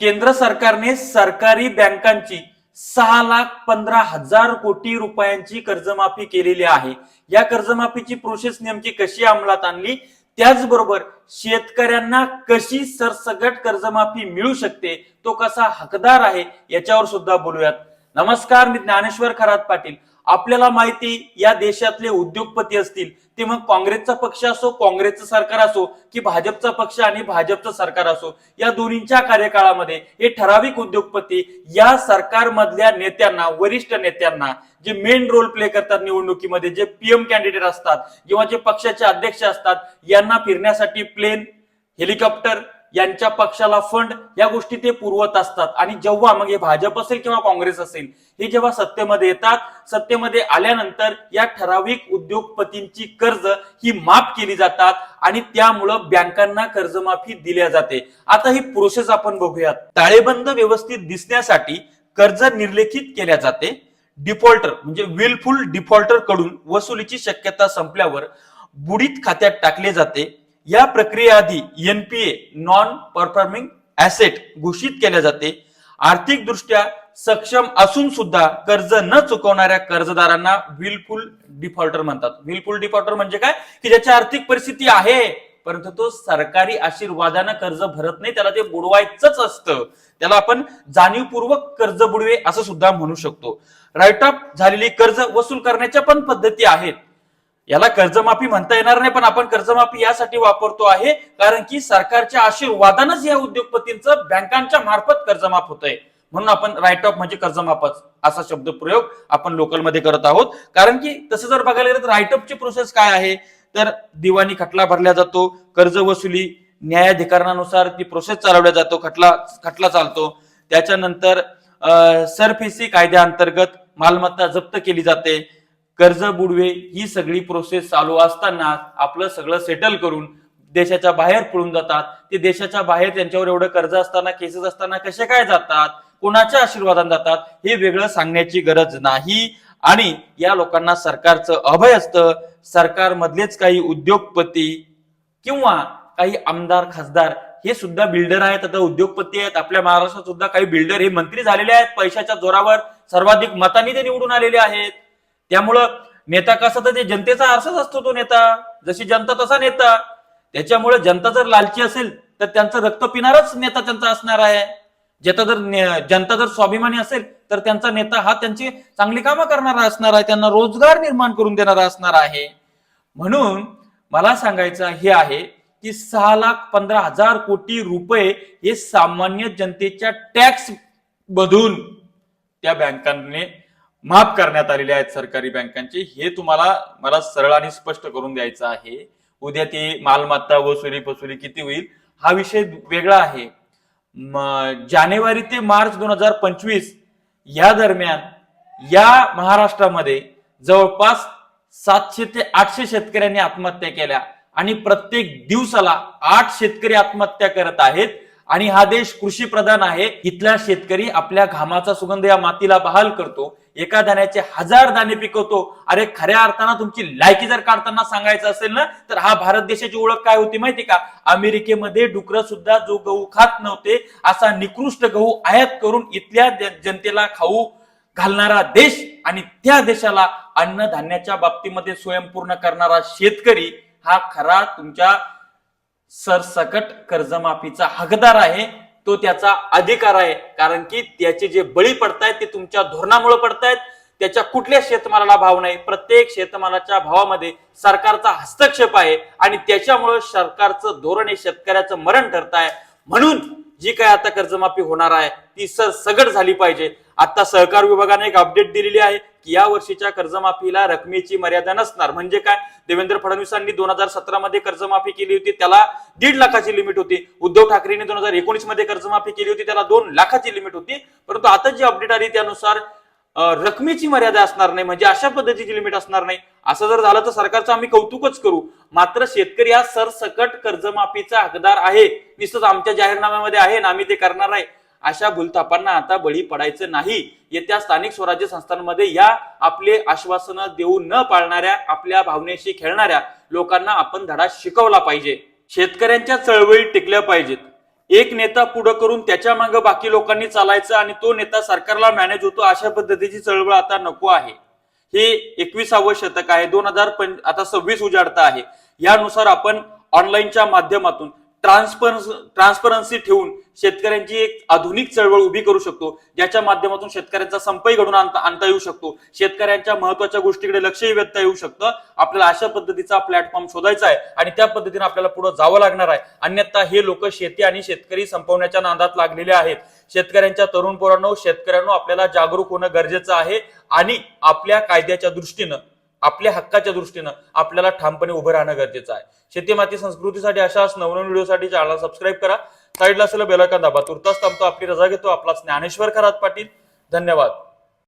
केंद्र सरकारने सरकारी बँकांची सहा लाख पंधरा हजार कोटी रुपयांची कर्जमाफी केलेली आहे. या कर्जमाफीची प्रोसेस नेमकी कशी अंमलात आणली? त्याचबरोबर शेतकऱ्यांना कशी सरसगट कर्जमाफी मिळू शकते? तो कसा हकदार आहे? याच्यावर सुद्धा बोलूयात. नमस्कार मी ज्ञानेश्वर खरात पाटील. आपल्याला माहिती या देशातले उद्योगपती असतील ते मग काँग्रेसचा पक्ष असो काँग्रेसचं सरकार असो की भाजपचा पक्ष आणि भाजपचं सरकार असो या दोन्हीच्या कार्यकाळामध्ये हे ठराविक उद्योगपती या सरकारमधल्या नेत्यांना वरिष्ठ नेत्यांना जे मेन रोल प्ले करतात निवडणुकीमध्ये जे पीएम कॅन्डिडेट असतात किंवा जे पक्षाचे अध्यक्ष असतात यांना फिरण्यासाठी प्लेन हेलिकॉप्टर यांच्या पक्षाला फंड या गोष्टी ते पुरवत असतात. आणि जेव्हा मग हे भाजप असेल किंवा काँग्रेस असेल हे जेव्हा सत्तेमध्ये येतात सत्तेमध्ये आल्यानंतर या ठराविक उद्योगपतींची कर्ज ही माफ केली जातात आणि त्यामुळं बँकांना कर्जमाफी दिल्या जाते. आता ही प्रोसेस आपण बघूयात. ताळेबंद व्यवस्थित दिसण्यासाठी कर्ज निर्लेखित केल्या जाते. डिफॉल्टर म्हणजे विलफुल डिफॉल्टरकडून वसुलीची शक्यता संपल्यावर बुडीत खात्यात टाकले जाते. या प्रक्रियेआधी एनपीए नॉन परफॉर्मिंग ऍसेट घोषित केल्या जाते. आर्थिकदृष्ट्या सक्षम असून सुद्धा कर्ज न चुकवणाऱ्या कर्जदारांना विलफुल डिफॉल्टर म्हणतात. विलफुल डिफॉल्टर म्हणजे काय? की ज्याची आर्थिक परिस्थिती आहे परंतु तो सरकारी आशीर्वादानं कर्ज भरत नाही त्याला ते बुडवायचंच असतं. त्याला आपण जाणीवपूर्वक कर्ज बुडवे असं सुद्धा म्हणू शकतो. राईट ऑफ झालेली कर्ज वसूल करण्याच्या पण पद्धती आहेत. याला कर्जमाफी म्हणता येणार नाही पण आपण कर्जमाफी यासाठी वापरतो आहे कारण की सरकारच्या आशीर्वादानच या उद्योगपतींचं बँकांच्या मार्फत कर्जमाफ होत आहे म्हणून आपण राईट ऑफ म्हणजे कर्जमाफच असा शब्द प्रयोग आपण लोकलमध्ये करत आहोत. कारण की तसं जर बघायला गेलं तर राईट ऑफची प्रोसेस काय आहे? तर दिवाणी खटला भरला जातो कर्ज वसुली न्यायाधिकरणानुसार ती प्रोसेस चालवल्या जातो खटला खटला चालतो. त्याच्यानंतर सरफेसी कायद्याअंतर्गत मालमत्ता जप्त केली जाते. कर्ज बुडवे ही सगळी प्रोसेस चालू असताना आपलं सगळं सेटल करून देशाच्या बाहेर पळून जातात. ते देशाच्या बाहेर त्यांच्यावर एवढं कर्ज असताना केसेस असताना कसे काय जातात? कोणाच्या आशीर्वादाने जातात? हे वेगळं सांगण्याची गरज नाही. आणि या लोकांना सरकारचं अभय असतं. सरकारमधलेच काही उद्योगपती किंवा काही आमदार खासदार हे सुद्धा बिल्डर आहेत. आता उद्योगपती आहेत. आपल्या महाराष्ट्रात सुद्धा काही बिल्डर हे मंत्री झालेले आहेत. पैशाच्या जोरावर सर्वाधिक मतांनी ते निवडून आलेले आहेत. त्यामुळं नेता कसा तर ते जनतेचा आरसाच असतो तो नेता. जशी जनता तसा नेता. त्याच्यामुळे जनता जर लालची असेल तर त्यांचं रक्त पिणारच नेता त्यांचा असणार आहे. ज्याचा जर जनता जर स्वाभिमानी असेल तर त्यांचा नेता हा त्यांची चांगली कामं करणारा असणार आहे त्यांना रोजगार निर्माण करून देणारा असणार आहे. म्हणून मला सांगायचं हे आहे की सहा लाख पंधरा हजार कोटी रुपये हे सामान्य जनतेच्या टॅक्स मधून त्या बँकांनी माफ करण्यात आलेले आहेत सरकारी बँकांचे. हे तुम्हाला मला सरळ आणि स्पष्ट करून द्यायचं आहे. उद्या ती मालमत्ता वसुली फसुली किती होईल हा विषय वेगळा आहे. जानेवारी ते मार्च दोन हजार पंचवीस या दरम्यान या महाराष्ट्रामध्ये जवळपास सातशे ते आठशे शेतकऱ्यांनी आत्महत्या केल्या आणि प्रत्येक दिवसाला आठ शेतकरी आत्महत्या करत आहेत. आणि हा देश कृषी प्रधान आहे. इथला शेतकरी आपल्या घामाचा सुगंध या मातीला बहाल करतो. एका दाण्याचे हजार दाणे पिकवतो. अरे खऱ्या अर्थानं तुमची लायकी जर काढताना सांगायचं असेल ना तर हा भारत देशाची ओळख काय होती माहिती का? अमेरिकेमध्ये डुकरं सुद्धा जो गहू खात नव्हते असा निकृष्ट गहू आयात करून इथल्या जनतेला खाऊ घालणारा देश आणि त्या देशाला अन्नधान्याच्या बाबतीमध्ये स्वयंपूर्ण करणारा शेतकरी हा खरा तुमच्या सरसकट कर्जमाफीचा हकदार आहे तो त्याचा अधिकार आहे. कारण की त्याचे जे बळी पडतायत ते तुमच्या धोरणामुळे पडतायत. त्याच्या कुठल्या शेतमालाला भाव नाही. प्रत्येक शेतमालाच्या भावामध्ये सरकारचा हस्तक्षेप आहे आणि त्याच्यामुळे सरकारचं धोरण हे शेतकऱ्याचं मरण ठरत आहे म्हणून जी काय आता कर्जमाफी होणार आहे ती सरसगट झाली पाहिजे. आता सहकार विभागाने एक अपडेट दिलेली आहे की या वर्षीच्या कर्जमाफीला रकमेची मर्यादा नसणार. म्हणजे काय? देवेंद्र फडणवीसांनी दोन हजार सतरा मध्ये कर्जमाफी केली होती त्याला दीड लाखाची लिमिट होती. उद्धव ठाकरेंनी दोन हजार एकोणीसमध्ये कर्जमाफी केली होती त्याला दोन लाखाची लिमिट होती. परंतु आता जी अपडेट आली त्यानुसार रकमेची मर्यादा असणार नाही म्हणजे अशा पद्धतीची लिमिट असणार नाही. असं जर झालं तर सरकारचं आम्ही कौतुकच करू. मात्र शेतकरी हा सरसकट कर्जमाफीचा हकदार आहे. नुसतंच आमच्या जाहीरनाम्यामध्ये आहे ना आम्ही ते करणार आहे अशा भूलथापांना आता बळी पडायचं नाही. येत्या स्थानिक स्वराज्य संस्थांमध्ये या आपले आश्वासनं देऊ न पाळणाऱ्या आपल्या भावनेशी खेळणाऱ्या लोकांना आपण धडा शिकवला पाहिजे. शेतकऱ्यांच्या चळवळी टिकल्या पाहिजेत. एक नेता पुढं करून त्याच्यामागे बाकी लोकांनी चालायचं आणि तो नेता सरकारला मॅनेज होतो अशा पद्धतीची चळवळ आता नको आहे. हे एकविसावं शतक आहे. दोन हजार पं आता सव्वीस उजाडता आहे. यानुसार आपण ऑनलाईनच्या माध्यमातून ट्रान्सपरन्स ट्रान्सपरन्सी ठेवून शेतकऱ्यांची एक आधुनिक चळवळ उभी करू शकतो ज्याच्या माध्यमातून शेतकऱ्यांचा संपही घडून आणता आणता येऊ शकतो शेतकऱ्यांच्या महत्त्वाच्या गोष्टीकडे लक्षही वेधता येऊ शकतं. आपल्याला अशा पद्धतीचा प्लॅटफॉर्म शोधायचा आहे आणि त्या पद्धतीने आपल्याला पुढे जावं लागणार आहे. अन्यथा हे लोक शेती आणि शेतकरी संपवण्याच्या नादात लागलेले आहेत. शेतकऱ्यांच्या तरुण पोरांनो शेतकऱ्यांनो आपल्याला जागरूक होणं गरजेचं आहे आणि आपल्या कायद्याच्या दृष्टीनं आपल्या हक्काच्या दृष्टीनं आपल्याला ठामपणे उभं राहणं गरजेचं आहे. शेती माती संस्कृतीसाठी अशाच नवनवीन व्हिडिओसाठी चॅनल सबस्क्राईब करा. साईडला असलेलं बेलकन दाबा. तुर्तास थांबतो. आपली रजा घेतो. आपला ज्ञानेश्वर खरात पाटील. धन्यवाद.